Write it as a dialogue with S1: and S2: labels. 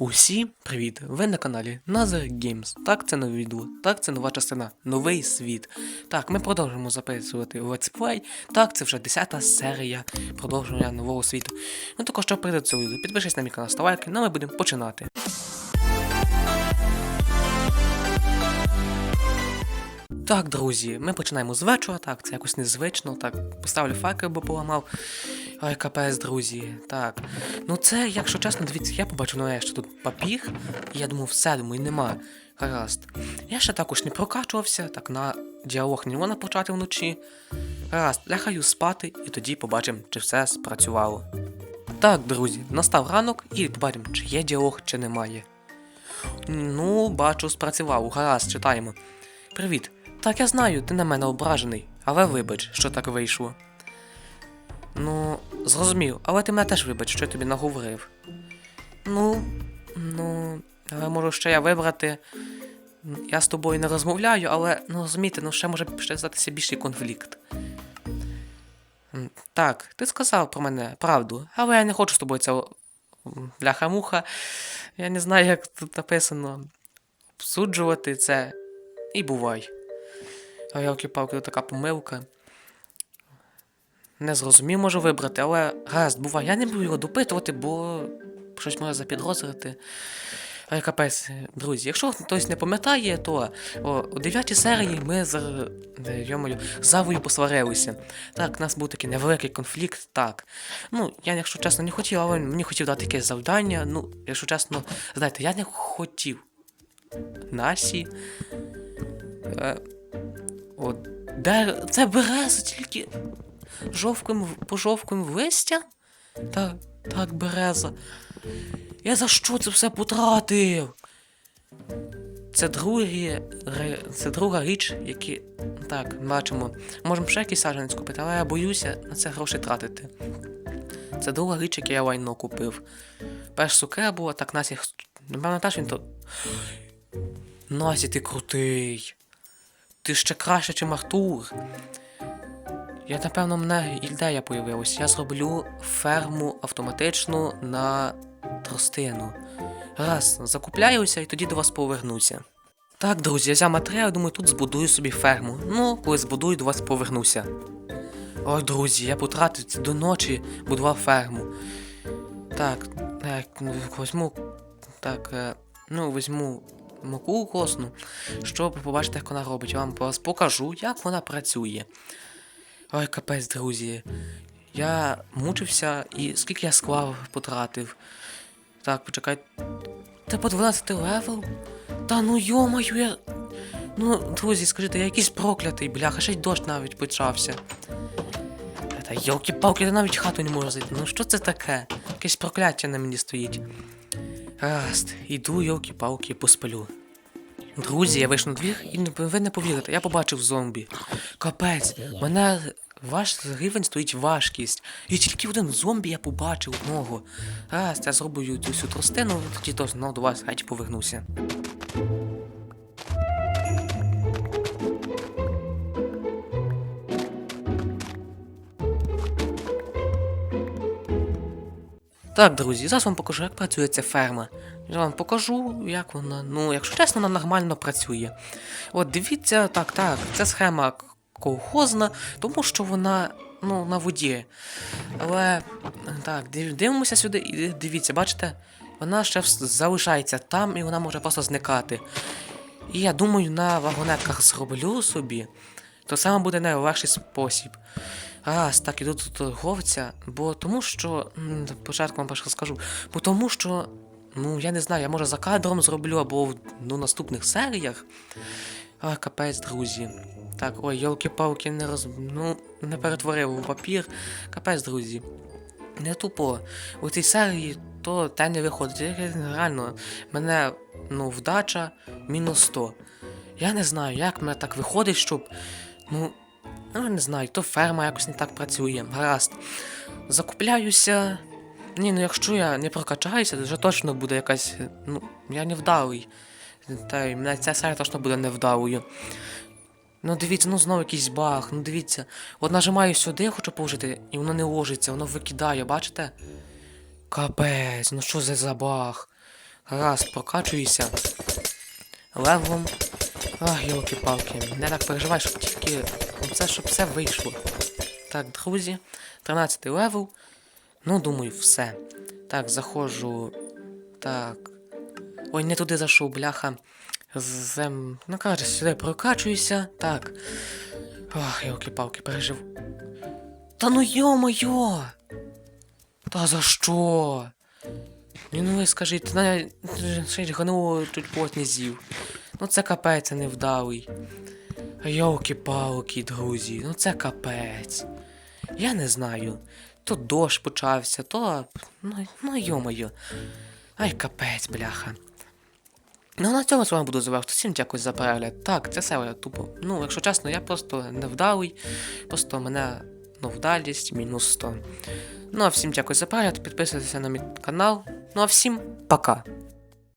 S1: Усім привіт! Ви на каналі Nazar Games. Так, це нове відео, так, це нова частина, новий світ. Так, ми продовжуємо записувати летсплей. Так, це вже 10 серія продовження нового світу. Ну також, що прийде цього відео, підпишись на мій канал, став лайки, ну ми будемо починати. Так, друзі, ми починаємо з вечора, так, це якось незвично, так, поставлю факел, бо поламав. Ой, капець, друзі. Так. Ну це, якщо чесно, дивіться, я побачив нарешті тут папір, і я думав, все, думаю, нема. Гаразд. Я ще також не прокачувався, так на діалог не можна почати вночі. Гаразд, лягаю спати, і тоді побачимо, чи все спрацювало. Так, друзі, настав ранок і побачимо, чи є діалог, чи немає. Ну, бачу, спрацював. Гаразд, читаємо. Привіт. Так, я знаю, ти на мене ображений, але вибач, що так вийшло. Ну, зрозумів, але ти мене теж вибач, що я тобі наговорив. Ну, ну, але можу ще я вибрати. Я з тобою не розмовляю, але ну розумієте, ну ще може ще статися більший конфлікт. Так, ти сказав про мене правду, але я не хочу з тобою цього бляха-муха. Я не знаю, як тут написано. Обсуджувати це. І бувай. А я палки така помилка. Не зрозумів, можу вибрати, але гаразд, буває, я не буду його допитувати, бо щось може запідрозрити. Ай, капець, друзі, якщо хтось не пам'ятає, то о, у 9 серії ми з е, Завою посварилися. Так, у нас був такий невеликий конфлікт, так. Ну, я, якщо чесно, не хотів, але мені хотів дати якесь завдання. Ну, якщо чесно, знаєте, я не хотів. Насі. Е, о, де це береза, тільки жовким, пожовким листя? Так, так, береза. Я за що це все потратив? Це другі, це друга річ, які. Так, бачимо. Можемо ще якийсь саджанець купити, але я боюся на це гроші тратити. Це друга річ, яку я лайно купив. Перш суке було, так Насі. Напевно, теж він то. Насі, ти крутий. Ти ще краще, ніж Артур. Я, напевно, мене ідея появилась. Я зроблю ферму автоматичну на тростину. Раз, закупляюся і тоді до вас повернуся. Так, друзі, я взяв матеріал, думаю, тут збудую собі ферму. Ну, коли збудую, до вас повернуся. Ой, друзі, я потратив до ночі, будував ферму. Так, е, візьму. Так, е, ну, візьму муку косну, щоб побачити, як вона робить. Я вам покажу, як вона працює. Ой, капець, друзі. Я мучився і скільки я склав потратив. Так, почекай. Це по 12 левел? Та ну йомаю, я. Ну, друзі, скажіть, я якийсь проклятий, бляха, ще й дощ навіть почався. Та йолки-палки, я навіть хату не можу зайти. Ну що це таке? Якесь прокляття на мені стоїть. Гаразд, іду, йолки-палки, поспалю. Друзі, я вийшов на двір і ви не повірите, я побачив зомбі. Капець, мене ваш рівень стоїть важкість. І тільки один зомбі я побачив одного. Раз, я зроблю цю тростину, тоді то знову до вас геть повернуся. Так, друзі, зараз вам покажу, як працює ця ферма. Я вам покажу, як вона. Ну, якщо чесно, вона нормально працює. От дивіться, так, так, це схема колхозна, тому що вона ну, на воді. Але так, дивимося сюди і дивіться, бачите, вона ще залишається там і вона може просто зникати. І я думаю, на вагонетках зроблю собі, то саме буде найлегший спосіб. Раз, так, іду до торговця, бо тому що. м, Спочатку вам скажу. Бо тому що. Ну, я не знаю, я може за кадром зроблю або в ну, наступних серіях. А, капець, друзі. Так, ой, йолки-палки не роз... Ну, не перетворив у папір. Капець, друзі. Не тупо. У цій серії то те не виходить. Реально, мене, ну, вдача мінус 100. Я не знаю, як мене так виходить, щоб. Ну, ну, не знаю, то ферма якось не так працює. Гаразд. Закупляюся. Ні, ну якщо я не прокачаюся, то вже точно буде якась. Ну, я не вдалий. Та й мене ця серія точно буде невдалою. Ну дивіться, ну знову якийсь баг, ну дивіться. От нажимаю сюди, я хочу положити, і воно не ложиться, воно викидає, бачите? Капець, ну що за баг? Раз, прокачуюся. Левом. Ах, йолки-палки. Не так переживай, щоб тільки. ну, Це щоб все вийшло. Так, друзі. 13 левел. Ну, думаю, все. Так, заходжу. Так. Ой, не туди зайшов, бляха. Зем... Ну, каже, сюди прокачуюся. Так. Ох, йолки-палки, пережив. Та ну йо-моє! Та за що? Ні, ну ви скажіть, на ще й тут плот не з'їв. Ну це капець, а не вдалий. Йолки-палки, друзі, ну це капець. Я не знаю. То дощ почався, то. Ну, ну йо-моє. Ай, капець, бляха. Ну, на цьому з вами буду завершити. Всім дякую за перегляд. Так, це все я тупо. Ну, якщо чесно, я просто невдалий. Просто мене ну, вдалість мінус 100. Ну а всім дякую за перегляд, підписуйтесь на мій канал. Ну а всім пока.